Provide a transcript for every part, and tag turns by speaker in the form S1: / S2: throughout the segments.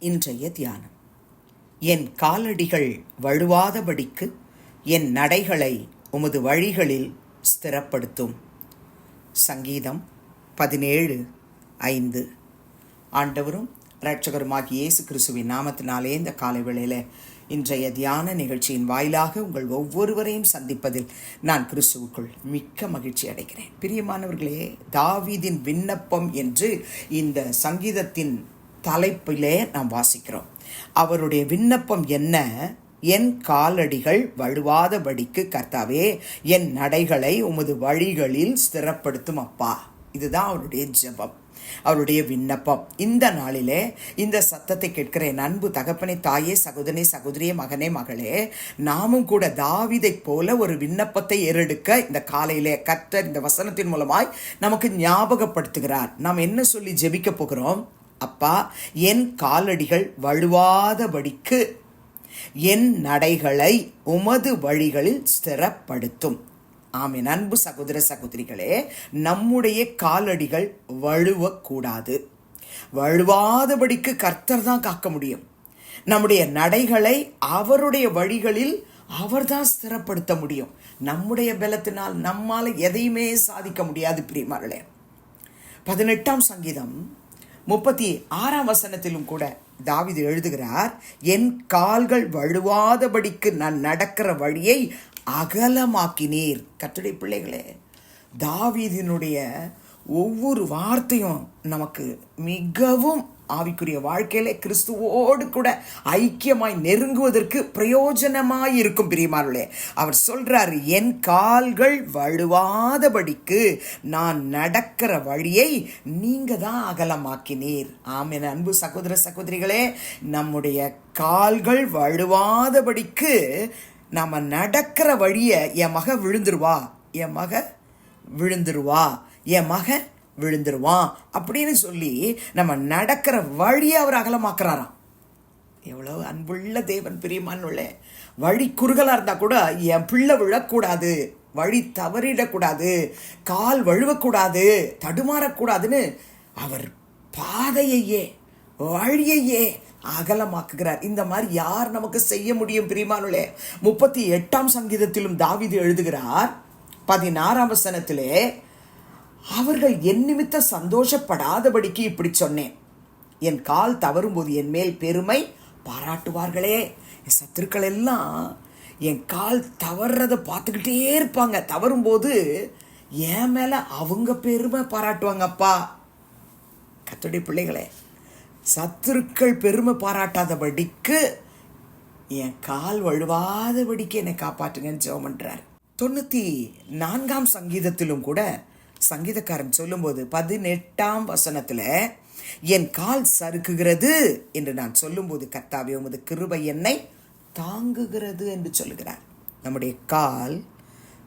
S1: இன்றைய தியானம். என் காலடிகள் வழுவாதபடிக்கு என் நடைகளை உமது வழிகளில் ஸ்திரப்படுத்தும். சங்கீதம் பதினேழு ஐந்து. ஆண்டவரும் இரட்சகருமாகி இயேசு கிறிஸ்துவின் நாமத்தினாலே இந்த காலை வேளையில் இன்றைய தியான நிகழ்ச்சியின் வாயிலாக உங்கள் ஒவ்வொருவரையும் சந்திப்பதில் நான் கிறிஸ்துவுக்குள் மிக்க மகிழ்ச்சி அடைகிறேன். பிரியமானவர்களே தாவீதின் விண்ணப்பம் என்று இந்த சங்கீதத்தின் தலைப்பிலே நாம் வாசிக்கிறோம். அவருடைய விண்ணப்பம் என்ன? என் காலடிகள் வழுவாதபடிக்கு கர்த்தாவே என் நடைகளை உமது வழிகளில் ஸ்திரப்படுத்தும் அப்பா. இதுதான் அவருடைய ஜெபம். அவருடைய விண்ணப்பம். இந்த நாளிலே இந்த சத்தத்தை கேட்கிற என் அன்பு தகப்பனை தாயே சகோதரனே சகோதரியே மகனே மகளே நாமும் கூட தாவிதைப் போல ஒரு விண்ணப்பத்தை ஏறெடுக்க இந்த காலையிலே கர்த்தர் இந்த வசனத்தின் மூலமாய் நமக்கு ஞாபகப்படுத்துகிறார். நாம் என்ன சொல்லி ஜெபிக்க போகிறோம்? அப்பா என் காலடிகள் வழுவாதபடிக்கு என் நடைகளை உமது வழிகளில் ஸ்திரப்படுத்தும். ஆமின். அன்பு சகோதர சகோதரிகளே நம்முடைய காலடிகள் வழுவக்கூடாது. வழுவாதபடிக்கு கர்த்தர் தான் காக்க முடியும். நம்முடைய நடைகளை அவருடைய வழிகளில் அவர்தான் ஸ்திரப்படுத்த முடியும். நம்முடைய பலத்தினால் நம்மால் எதையுமே சாதிக்க முடியாது பிரியமார்களே பதினெட்டாம் சங்கீதம். முப்பத்தி ஆறாம் வசனத்திலும் கூட தாவிது எழுதுகிறார் என் கால்கள் வழுவாதபடிக்கு நான் நடக்கிற வழியை அகலமாக்கினீர். கட்டுரை பிள்ளைகளே தாவீதினுடைய ஒவ்வொரு வார்த்தையும் நமக்கு மிகவும் ஆவிக்குரிய வாழ்க்கையிலே கிறிஸ்துவோடு கூட ஐக்கியமாய் நெருங்குவதற்கு பிரயோஜனமாய் இருக்கும் பிரியமானே அவர் சொல்றாரு என் கால்கள் வழுவாதபடிக்கு நான் நடக்கிற வழியை நீங்க தான் அகலமாக்கினீர். ஆமென். அன்பு சகோதர சகோதரிகளே நம்முடைய கால்கள் வழுவாதபடிக்கு நம்ம நடக்கிற வழியை என் மக விழுந்துருவா? என் மக விழுந்துருவா? என் மக விழுந்துருவான் அப்படின்னு சொல்லி நம்ம நடக்கிற வழியை அவர் அகலமாக்குறாராம். எவ்வளோ அன்புள்ள தேவன் பிரியமானுள்ள. வழி குறுகலாக இருந்தால் கூட என் பிள்ளை விழக்கூடாது வழி தவறிடக்கூடாது கால் வழுவக்கூடாது தடுமாறக்கூடாதுன்னு அவர் பாதையையே வழியையே அகலமாக்குகிறார். இந்த மாதிரி யார் நமக்கு செய்ய முடியும் பிரிமானுலே முப்பத்தி எட்டாம் சங்கீதத்திலும் தாவிது எழுதுகிறார் பதினாறாம் வசனத்திலே அவர்கள் என் நிமித்தம் சந்தோஷப்படாதபடிக்கு இப்படி சொன்னேன். என் கால் தவறும்போது என் மேல் பெருமை பாராட்டுவார்களே. என் சத்துருக்கள் எல்லாம் என் கால் தவறுறதை பார்த்துக்கிட்டே இருப்பாங்க. தவறும்போது என் மேலே அவங்க பெருமை பாராட்டுவாங்கப்பா. கத்துடைய பிள்ளைகளே சத்துருக்கள் பெருமை பாராட்டாதபடிக்கு என் கால் வழுவாதபடிக்கு என்னை காப்பாற்றுங்கன்னு ஜெபம் பண்ணுறார் தொண்ணூற்றி நான்காம் சங்கீதத்திலும் கூட சங்கீதக்காரன் சொல்லும்போது பதினெட்டாம் வசனத்தில் என் கால் சறுக்குகிறது என்று நான் சொல்லும்போது கர்த்தாவே உமது கிருபை என்னை தாங்குகிறது என்று சொல்லுகிறார். நம்முடைய கால்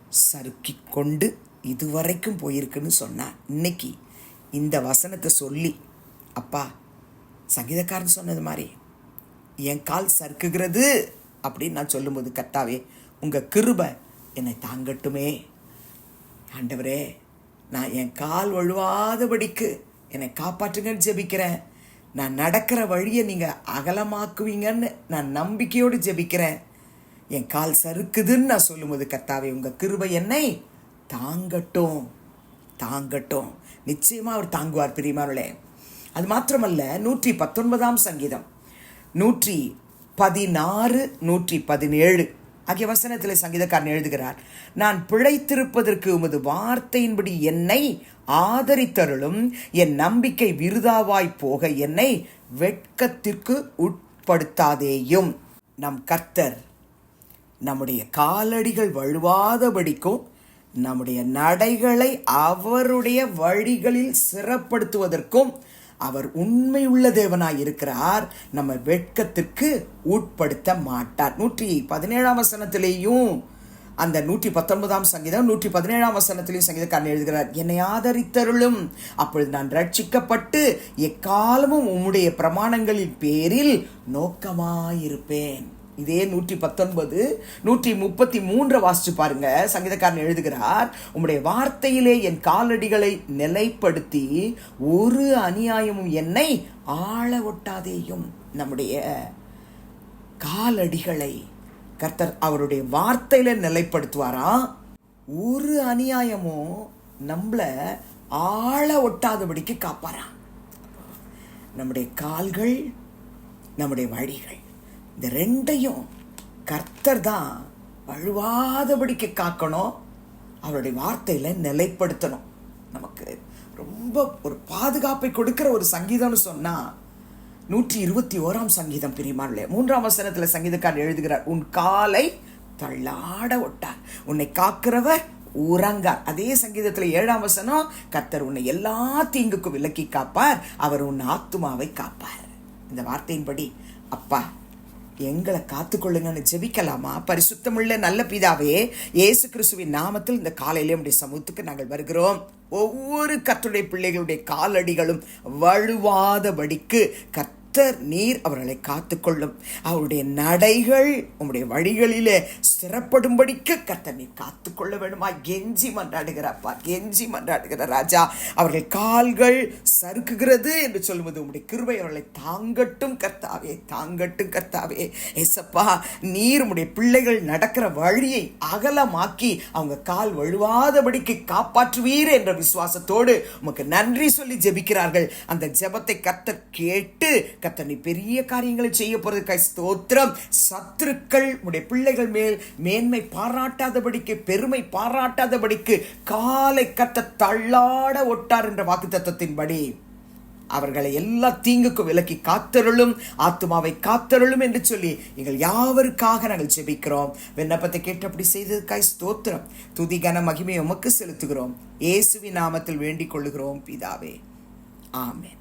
S1: சறுக்கி கொண்டு இதுவரைக்கும் போயிருக்குன்னு சொன்னார். இன்னைக்கு இந்த வசனத்தை சொல்லி அப்பா சங்கீதக்காரன் சொன்னது மாதிரி என் கால் சறுக்குகிறது அப்படின்னு நான் சொல்லும்போது கர்த்தாவே உங்கள் கிருபை என்னை தாங்கட்டுமே. ஆண்டவரே நான் என் கால் வழுவாதபடிக்கு என்னை காப்பாற்றுங்கன்னு ஜெபிக்கிறேன். நான் நடக்கிற வழியை நீங்கள் அகலமாக்குவீங்கன்னு நான் நம்பிக்கையோடு ஜெபிக்கிறேன். என் கால் சறுக்குதுன்னு நான் சொல்லும்போது கர்த்தாவே உங்கள் கிருபை என்னை தாங்கட்டும் தாங்கட்டும். நிச்சயமாக அவர் தாங்குவார் பிரியமாவளே அது மாத்திரமல்ல நூற்றி பத்தொன்பதாம் சங்கீதம். நூற்றி பதினாறு நூற்றி பதினேழு. ஆகிய வசனத்தில் சங்கீதக்காரன் எழுதுகிறார் நான் பிழைத்திருப்பதற்கு உமது வார்த்தையின்படி என்னை ஆதரித்தருளும் என் நம்பிக்கை விருதாவாய் போக என்னை வெட்கத்திற்கு உட்படுத்தாதேயும். நம் கர்த்தர் நம்முடைய காலடிகள் வழுவாதபடிக்கும் நம்முடைய நடைகளை அவருடைய வழிகளில் சிறப்படுத்துவதற்கும் அவர் உண்மையுள்ள தேவனாய் இருக்கிறார் நம்ம வெட்கத்திற்கு உட்படுத்த மாட்டார். நூற்றி பதினேழாம் வசனத்திலேயும் அந்த நூற்றி பத்தொன்பதாம் சங்கீதம் நூற்றி பதினேழாம் வசனத்திலையும் சங்கீதக்காரன் எழுதுகிறார் என்னை ஆதரித்தருளும் அப்பொழுது நான் ரட்சிக்கப்பட்டு எக்காலமும் உம்முடைய பிரமாணங்களின் பேரில் நோக்கமாயிருப்பேன். இதே நூற்றி பத்தொன்பது நூற்றி முப்பத்தி மூன்று வாசிச்சு பாருங்க. சங்கீதக்காரன் எழுதுகிறார் உம்முடைய வார்த்தையிலே என் காலடிகளை நிலைப்படுத்தி ஒரு அநியாயமும் என்னை ஆள ஒட்டாதேயும். நம்முடைய காலடிகளை கர்த்தர் அவருடைய வார்த்தையில நிலைப்படுத்துவாராம் ஒரு அநியாயமும் நம்மளை ஆள ஒட்டாதபடிக்கு காப்பாராம் நம்முடைய கால்கள் நம்முடைய வழிகள். இந்த ரெண்டையும் கர்த்தர் தான் வழுவாதபடிக்கு காக்கணும். அவருடைய வார்த்தையில் நிலைப்படுத்தணும். நமக்கு ரொம்ப ஒரு பாதுகாப்பை கொடுக்கிற ஒரு சங்கீதம்னு சொன்னால் நூற்றி இருபத்தி ஓராம் சங்கீதம் பிரிமான்ல மூன்றாம் வசனத்தில் சங்கீதக்காரர் எழுதுகிறார் உன் காலை தள்ளாட ஒட்டார் உன்னை காக்கிறவர் உறங்கார். அதே சங்கீதத்தில் ஏழாம் வசனம் கர்த்தர் உன்னை எல்லா தீங்குக்கும் விலக்கி காப்பார் அவர் உன் ஆத்துமாவை காப்பார். இந்த வார்த்தையின்படி அப்பா எங்களை காத்துக்கொள்ளுங்கன்னு ஜெபிக்கலாமா? பரிசுத்தமுள்ள நல்ல பிதாவே இயேசு கிறிஸ்துவின் நாமத்தில் இந்த காலையிலே உடைய சமூகத்துக்கு நாங்கள் வருகிறோம். ஒவ்வொரு கத்துடைய பிள்ளைகளுடைய காலடிகளும் வழுவாதபடிக்கு கத் கர்த்தர் நீர் அவர்களை காத்துக்கொள்ளும். அவருடைய நடைகள் உங்களுடைய வழிகளிலே ஸ்திரப்படும்படிக்கு கர்த்தர் நீர் காத்துக்கொள்ள வேண்டுமா கெஞ்சி மன்றாடுகிறாப்பா கெஞ்சி மன்றாடுகிற ராஜா. அவர்கள் கால்கள் சறுக்குகிறது என்று சொல்லுவது உங்களுடைய கிருபை. அவர்களை தாங்கட்டும் கர்த்தாவே தாங்கட்டும் கர்த்தாவே. எசப்பா நீர் உடைய பிள்ளைகள் நடக்கிற வழியை அகலமாக்கி அவங்க கால் வழுவாதபடிக்கு காப்பாற்றுவீர் என்ற விசுவாசத்தோடு உமக்கு நன்றி சொல்லி ஜெபிக்கிறார்கள். அந்த ஜெபத்தை கர்த்தர் கேட்டு கத்தனை பெரிய காரியங்களை செய்ய போறதுக்காய் ஸ்தோத்திரம். சத்துருக்கள் உடைய பிள்ளைகள் மேல் மேன்மை பாராட்டாதபடிக்கு பெருமை பாராட்டாதபடிக்கு காலை கத்த தள்ளாட ஒட்டார் என்ற வாக்கு தத்துவத்தின்படி அவர்களை எல்லா தீங்குக்கும் விலக்கி காத்தருளும் ஆத்மாவை காத்தருளும் என்று சொல்லி எங்கள் யாவருக்காக நாங்கள் ஜெபிக்கிறோம். விண்ணப்பத்தை கேட்டபடி செய்ததுக்காய் ஸ்தோத்திரம். துதி கன மகிமை உமக்கு செலுத்துகிறோம். இயேசுவின் நாமத்தில் வேண்டிக் கொள்ளுகிறோம் பிதாவே. ஆமேன்.